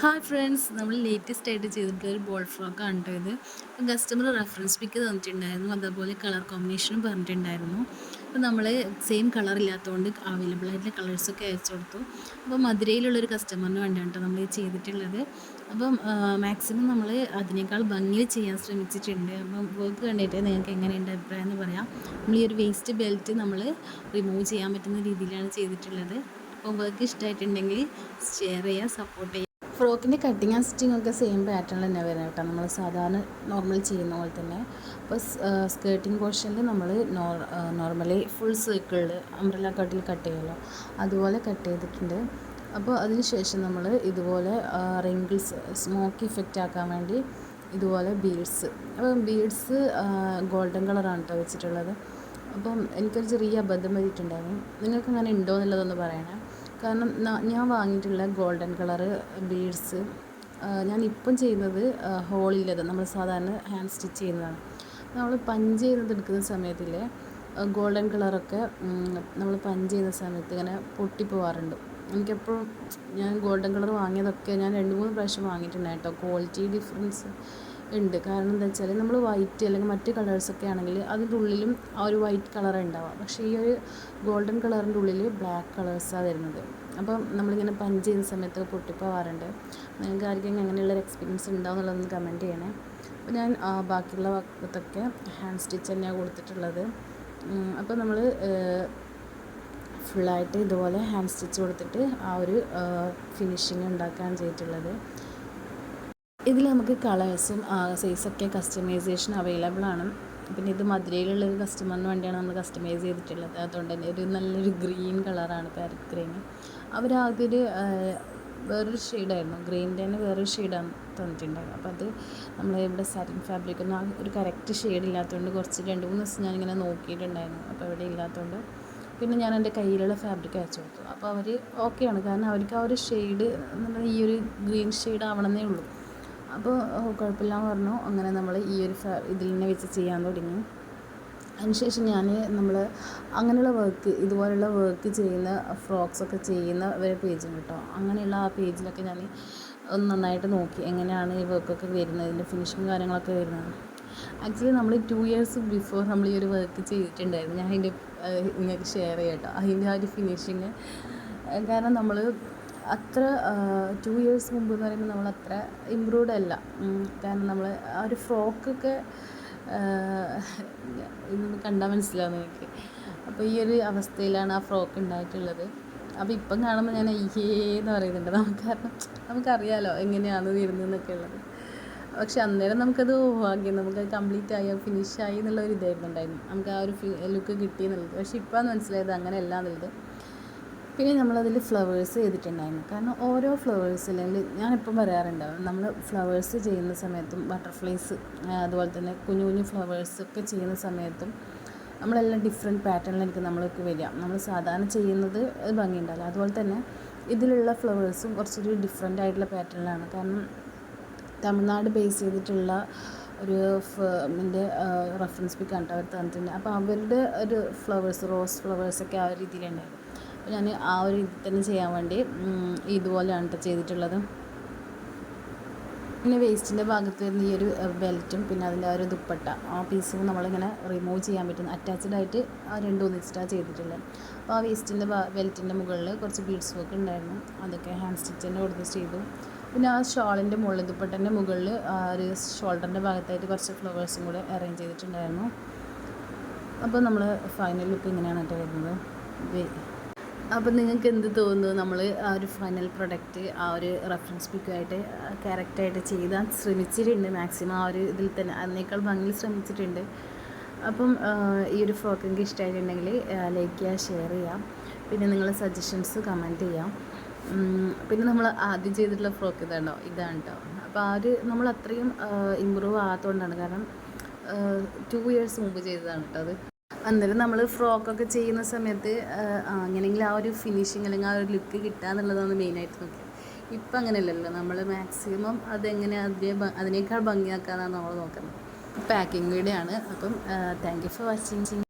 Hi friends നമ്മൾ latest ആയിട്ട് ചെയ്തിട്ടുള്ള ഒരു ബോൾ ഫ്രോക്ക് കേട്ടോ ഇത്. കസ്റ്റമർ റെഫറൻസ് പിക്ക് തന്നിട്ടുണ്ടായിരുന്നു. അതേപോലെ കളർ കോമ്പിനേഷനും പറഞ്ഞിട്ടുണ്ടായിരുന്നു. അപ്പം നമ്മൾ സെയിം കളർ ഇല്ലാത്തതുകൊണ്ട് അവൈലബിൾ ആയിട്ടുള്ള കളേഴ്സൊക്കെ അയച്ചു കൊടുത്തു. അപ്പോൾ മധുരയിലുള്ളൊരു കസ്റ്റമറിന് വേണ്ടിയാണ് കേട്ടോ നമ്മൾ ചെയ്തിട്ടുള്ളത്. അപ്പം മാക്സിമം നമ്മൾ അതിനേക്കാൾ ഭംഗിയിൽ ചെയ്യാൻ ശ്രമിച്ചിട്ടുണ്ട്. അപ്പം വർക്ക് കണ്ടിട്ട് നിങ്ങൾക്ക് എങ്ങനെയുണ്ട് അഭിപ്രായം എന്ന് പറയാം. നമ്മൾ ഈ ഒരു വേസ്റ്റ് ബെൽറ്റ് നമ്മൾ റിമൂവ് ചെയ്യാൻ പറ്റുന്ന രീതിയിലാണ് ചെയ്തിട്ടുള്ളത്. അപ്പോൾ വർക്ക് ഇഷ്ടമായിട്ടുണ്ടെങ്കിൽ ഷെയർ ചെയ്യുക സപ്പോർട്ട് ചെയ്യുക. ഫ്രോക്കിന്റെ കട്ടിങ് ആൻഡ് സ്റ്റിച്ചിങ് ഒക്കെ സെയിം പാറ്റേണിൽ തന്നെ വരുന്നത് കേട്ടോ. നമ്മൾ സാധാരണ നോർമൽ ചെയ്യുന്ന പോലെ തന്നെ. അപ്പോൾ സ്കേർട്ടിങ് പോർഷനിൽ നമ്മൾ നോർമലി ഫുൾ സർക്കിളിൽ അംബ്രല കട്ടിൽ കട്ട് ചെയ്യുമല്ലോ. അതുപോലെ കട്ട് ചെയ്തിട്ടുണ്ട്. അപ്പോൾ അതിന് ശേഷം നമ്മൾ ഇതുപോലെ റിങ്കിൾസ് സ്മോക്ക് ഇഫക്റ്റ് ആക്കാൻ വേണ്ടി ഇതുപോലെ ബീഡ്സ് അപ്പം ബീഡ്സ് ഗോൾഡൻ കളറാണ് കേട്ടോ വെച്ചിട്ടുള്ളത്. അപ്പം എനിക്കൊരു ചെറിയ അബദ്ധം പറ്റിയിട്ടുണ്ടായിരുന്നു. നിങ്ങൾക്ക് അങ്ങനെ ഉണ്ടോ എന്നുള്ളതൊന്ന് പറയണേ. കാരണം ഞാൻ വാങ്ങിയിട്ടുള്ള ഗോൾഡൻ കളറ് ബീഡ്സ് ഞാൻ ഇപ്പം ചെയ്യുന്നത് ഹോളില്ലത് നമ്മൾ സാധാരണ ഹാൻഡ് സ്റ്റിച്ച് ചെയ്യുന്നതാണ്. നമ്മൾ പഞ്ച് ചെയ്തത് എടുക്കുന്ന സമയത്തില്ലേ ഗോൾഡൻ കളറൊക്കെ നമ്മൾ പഞ്ച് ചെയ്യുന്ന സമയത്ത് ഇങ്ങനെ പൊട്ടിപ്പോവാറുണ്ട് എനിക്കെപ്പോഴും ഞാൻ ഗോൾഡൻ കളർ വാങ്ങിയതൊക്കെ ഞാൻ രണ്ട് മൂന്ന് പ്രാവശ്യം വാങ്ങിയിട്ടുണ്ട് കേട്ടോ ക്വാളിറ്റി ഡിഫറൻസ് ഉണ്ട്. കാരണം എന്താ വെച്ചാൽ നമ്മൾ വൈറ്റ് അല്ലെങ്കിൽ മറ്റ് കളേഴ്സൊക്കെ ആണെങ്കിൽ അതിന്റെ ഉള്ളിലും ആ ഒരു വൈറ്റ് കളർ ഉണ്ടാവുക പക്ഷേ ഈ ഒരു ഗോൾഡൻ കളറിന്റെ ഉള്ളിൽ ബ്ലാക്ക് കളേഴ്സാണ് വരുന്നത്. അപ്പം നമ്മളിങ്ങനെ പഞ്ച് ചെയ്യുന്ന സമയത്ത് പൊട്ടിപ്പോവാറുണ്ട്. നിങ്ങൾക്ക് ആർക്കെങ്കിലും അങ്ങനെയുള്ളൊരു എക്സ്പീരിയൻസ് ഉണ്ടാവും എന്നുള്ളതൊന്ന് കമന്റ് ചെയ്യണേ. അപ്പോൾ ഞാൻ ബാക്കിയുള്ള ഭാഗത്തൊക്കെ ഹാൻഡ് സ്റ്റിച്ച് തന്നെയാണ് കൊടുത്തിട്ടുള്ളത്. അപ്പോൾ നമ്മൾ ഫുള്ളായിട്ട് ഇതുപോലെ ഹാൻഡ് സ്റ്റിച്ച് കൊടുത്തിട്ട് ആ ഒരു ഫിനിഷിങ് ഉണ്ടാക്കാൻ ചെയ്തിട്ടുള്ളത്. ഇതിൽ നമുക്ക് കളേഴ്സും സൈസൊക്കെ കസ്റ്റമൈസേഷൻ അവൈലബിൾ ആണ്. പിന്നെ ഇത് മധുരയിലുള്ള ഒരു കസ്റ്റമറിന് വേണ്ടിയാണ് നമ്മൾ കസ്റ്റമൈസ് ചെയ്തിട്ടുള്ളത്. അതുകൊണ്ട് തന്നെ ഒരു നല്ലൊരു ഗ്രീൻ കളറാണ് പാരറ്റ് ഗ്രീൻ അവർ ആദ്യം വേറൊരു ഷെയ്ഡായിരുന്നു ഗ്രീനിന്റെ തന്നെ വേറൊരു ഷെയ്ഡാണ് തന്നിട്ടുണ്ടായത് അപ്പോൾ അത് നമ്മൾ ഇവിടെ സാറ്റിൻ ഫാബ്രിക് ഒന്നും ഒരു കറക്റ്റ് ഷെയ്ഡ് ഇല്ലാത്തതുകൊണ്ട് കുറച്ച് രണ്ട് മൂന്ന് ദിവസം ഞാനിങ്ങനെ നോക്കിയിട്ടുണ്ടായിരുന്നു. അപ്പോൾ ഇവിടെ ഇല്ലാത്തതുകൊണ്ട് പിന്നെ ഞാൻ എന്റെ കയ്യിലുള്ള ഫാബ്രിക് അയച്ചു കൊടുത്തു. അപ്പോൾ അവർ ഓക്കെയാണ് കാരണം അവർക്ക് ആ ഒരു ഷെയ്ഡ് ഈ ഒരു ഗ്രീൻ ഷെയ്ഡ് ആവണമെന്നേ ഉള്ളൂ. അപ്പോൾ കുഴപ്പമില്ല എന്ന് പറഞ്ഞു. അങ്ങനെ നമ്മൾ ഈ ഒരു ഇതിൽ തന്നെ വെച്ച് ചെയ്യാൻ തുടങ്ങി. അതിനുശേഷം ഞാൻ നമ്മൾ അങ്ങനെയുള്ള വർക്ക് ഇതുപോലുള്ള വർക്ക് ചെയ്യുന്ന ഫ്രോക്സൊക്കെ ചെയ്യുന്ന ഒരു പേജും കേട്ടോ. അങ്ങനെയുള്ള ആ പേജിലൊക്കെ ഞാൻ ഒന്ന് നന്നായിട്ട് നോക്കി. എങ്ങനെയാണ് ഈ വർക്കൊക്കെ വരുന്നത് ഇതിന്റെ ഫിനിഷിങ് കാര്യങ്ങളൊക്കെ വരുന്നത്. ആക്ച്വലി നമ്മൾ ടു ഇയേഴ്സ് ബിഫോർ നമ്മൾ ഈ ഒരു വർക്ക് ചെയ്തിട്ടുണ്ടായിരുന്നു. ഞാൻ അതിന്റെ നിങ്ങൾക്ക് ഷെയർ ചെയ്യാം കേട്ടോ. അതിന്റെ ആ ഒരു ഫിനിഷിങ് കാരണം നമ്മൾ അത്ര ടു ഇയേഴ്സ് മുമ്പ് എന്ന് പറയുമ്പോൾ നമ്മൾ അത്ര ഇമ്പ്രൂവ്ഡ് അല്ല. കാരണം നമ്മൾ ആ ഒരു ഫ്രോക്കൊക്കെ ഇന്ന് കണ്ടാൽ മനസ്സിലാവും നിങ്ങൾക്ക് അപ്പോൾ ഈ ഒരു അവസ്ഥയിലാണ് ആ ഫ്രോക്ക് ഉണ്ടായിട്ടുള്ളത്. അപ്പോൾ ഇപ്പം കാണുമ്പോൾ ഞാൻ അയ്യേന്ന് പറയുന്നുണ്ട്. നമുക്ക് കാരണം നമുക്കറിയാലോ എങ്ങനെയാണ് വരുന്നതെന്നൊക്കെ ഉള്ളത്. പക്ഷെ അന്നേരം നമുക്കത് ഭാഗ്യം നമുക്കത് കംപ്ലീറ്റ് ആയി ഫിനിഷ് ആയി എന്നുള്ള ഒരു ഇതായിരുന്നു ഉണ്ടായിരുന്നു നമുക്ക് ആ ഒരു ലുക്ക് കിട്ടി എന്നുള്ളത്. പക്ഷെ ഇപ്പോഴാണ് മനസ്സിലായത് അങ്ങനെയല്ല എന്നുള്ളത്. പിന്നെ നമ്മളതിൽ ഫ്ലവേഴ്സ് ചെയ്തിട്ടുണ്ടായിരുന്നു. കാരണം ഓരോ ഫ്ലവേഴ്സ് അല്ലെങ്കിൽ ഞാനിപ്പം പറയാറുണ്ടാവും നമ്മൾ ഫ്ലവേഴ്സ് ചെയ്യുന്ന സമയത്തും ബട്ടർഫ്ലൈസ് അതുപോലെ തന്നെ കുഞ്ഞു കുഞ്ഞു ഫ്ലവേഴ്സ് ഒക്കെ ചെയ്യുന്ന സമയത്തും നമ്മളെല്ലാം ഡിഫറെന്റ് പാറ്റേണിലായിരിക്കും നമ്മളൊക്കെ വരിക. നമ്മൾ സാധാരണ ചെയ്യുന്നത് ഭംഗിയുണ്ടാവില്ല അതുപോലെ തന്നെ ഇതിലുള്ള ഫ്ലവേഴ്സും കുറച്ചൊരു ഡിഫറെന്റ് ആയിട്ടുള്ള പാറ്റേണിലാണ്. കാരണം തമിഴ്നാട് ബേസ് ചെയ്തിട്ടുള്ള ഒരു ഫിന്റെ റെഫറൻസ് പിക്കാണ് അവർ തന്നിട്ടുണ്ട് അപ്പോൾ അവരുടെ ഒരു ഫ്ലവേഴ്സ് റോസ് ഫ്ലവേഴ്സൊക്കെ ആ രീതിയിലുണ്ടായിരുന്നു. ഞാൻ ആ ഒരു ഇതിൽ തന്നെ ചെയ്യാൻ വേണ്ടി ഇതുപോലെയാണ് കേട്ടോ ചെയ്തിട്ടുള്ളത്. പിന്നെ വേസ്റ്റിന്റെ ഭാഗത്ത് വരുന്ന ഈ ഒരു ബെൽറ്റും പിന്നെ അതിന്റെ ആ ഒരു ദുപ്പട്ട ആ പീസും നമ്മളിങ്ങനെ റിമൂവ് ചെയ്യാൻ പറ്റുന്ന അറ്റാച്ച്ഡ് ആയിട്ട് ആ രണ്ടും ഒന്നിച്ചിട്ടാണ് ചെയ്തിട്ടുള്ളത്. അപ്പോൾ ആ വേസ്റ്റിന്റെ ബെൽറ്റിന്റെ മുകളിൽ കുറച്ച് ബീഡ്സ് വർക്ക് ഉണ്ടായിരുന്നു. അതൊക്കെ ഹാൻഡ് സ്റ്റിച്ച് തന്നെ കൊടുത്ത് ചെയ്തു. പിന്നെ ആ ഷോളിന്റെ മുകളിൽ ദുപ്പട്ടന്റെ മുകളിൽ ആ ഒരു ഷോൾഡറിന്റെ ഭാഗത്തായിട്ട് കുറച്ച് ഫ്ലവേഴ്സും കൂടെ അറേഞ്ച് ചെയ്തിട്ടുണ്ടായിരുന്നു. അപ്പോൾ നമ്മൾ ഫൈനൽ ലുക്ക് ഇങ്ങനെയാണ് കേട്ടോ വരുന്നത്. അപ്പോൾ നിങ്ങൾക്ക് എന്ത് തോന്നുന്നു? നമ്മൾ ആ ഒരു ഫൈനൽ പ്രൊഡക്റ്റ് ആ ഒരു റെഫറൻസ് പിക്കുമായിട്ട് കറക്റ്റായിട്ട് ചെയ്താൽ ശ്രമിച്ചിട്ടുണ്ട് മാക്സിമം ആ ഒരു ഇതിൽ തന്നെ. അതിനേക്കാൾ ഭംഗിയിൽ ശ്രമിച്ചിട്ടുണ്ട്. അപ്പം ഈ ഒരു ഫ്രോക്ക് എനിക്ക് ഇഷ്ടമായിട്ടുണ്ടെങ്കിൽ ലൈക്ക് ചെയ്യുക ഷെയർ ചെയ്യാം പിന്നെ നിങ്ങൾ സജഷൻസ് കമന്റ് ചെയ്യാം പിന്നെ നമ്മൾ ആദ്യം ചെയ്തിട്ടുള്ള ഫ്രോക്ക് ഇതാണോ? ഇതാണ് കേട്ടോ അപ്പോൾ ആ ഒരു നമ്മൾ അത്രയും ഇമ്പ്രൂവ് ആകാത്തതുകൊണ്ടാണ്. കാരണം ടു ഇയേഴ്സ് മുമ്പ് ചെയ്തതാണ് കേട്ടോ അത്. അന്നേരം നമ്മൾ ഫ്രോക്കൊക്കെ ചെയ്യുന്ന സമയത്ത് അങ്ങനെയെങ്കിലും ആ ഒരു ഫിനിഷിങ് അല്ലെങ്കിൽ ആ ഒരു ലുക്ക് കിട്ടുക എന്നുള്ളതാണ് മെയിനായിട്ട് നോക്കിയത് ഇപ്പം അങ്ങനെയല്ലല്ലോ. നമ്മൾ മാക്സിമം അതെങ്ങനെ അതിനെ അതിനേക്കാൾ ഭംഗിയാക്കാനാണ് നമ്മൾ നോക്കുന്നത്. പാക്കിംഗ് വീഡിയോ അപ്പം താങ്ക് യു ഫോർ വാച്ചിങ്